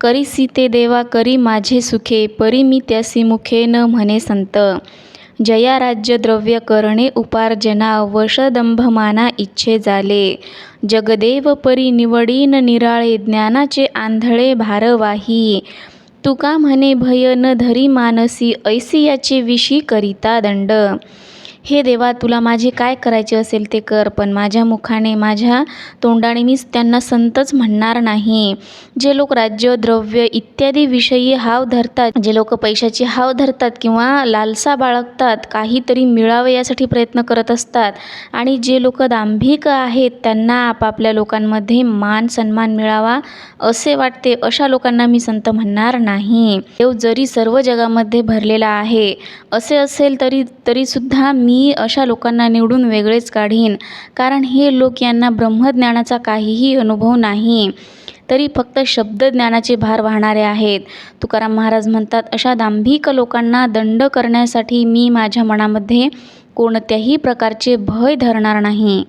करी सीते देवा करी माझे सुखे परी मी त्यासी मुखे न म्हणे संत. जया राज्य द्रव्य करणे उपार्जना वशदंभमाना इच्छे झाले जगदेव परी निवडीन निराळे ज्ञानाचे आंधळे भारवाही तुका म्हणे भय न धरी मानसी ऐसी याचे विषी करिता दंड. हे देवा तुला माझे काय करायचे असेल ते कर पण माझ्या मुखाने माझ्या तोंडाने मीच त्यांना संतच म्हणणार नाही. जे लोक राज्य द्रव्य इत्यादी विषयी हाव धरतात जे लोक पैशाची हाव धरतात किंवा लालसा बाळगतात काहीतरी मिळावे यासाठी प्रयत्न करत असतात. आणि जे लोक दांभिक आहेत त्यांना आपापल्या लोकांमध्ये मान सन्मान मिळावा असे वाटते अशा लोकांना मी संत म्हणणार नाही. देव जरी सर्व जगामध्ये भरलेला आहे असे असेल तरी तरीसुद्धा मी अशा लोकांना निवडून वेगळेच काढीन. कारण हे लोक यांना ब्रह्मज्ञानाचा काहीही अनुभव नाही. तरी फक्त शब्दज्ञानाचे भार वाहणारे आहेत. तुकाराम महाराज म्हणतात अशा दांभिक लोकांना दंड करण्यासाठी मी माझ्या मनामध्ये कोणत्याही प्रकारचे भय धरणार नाही.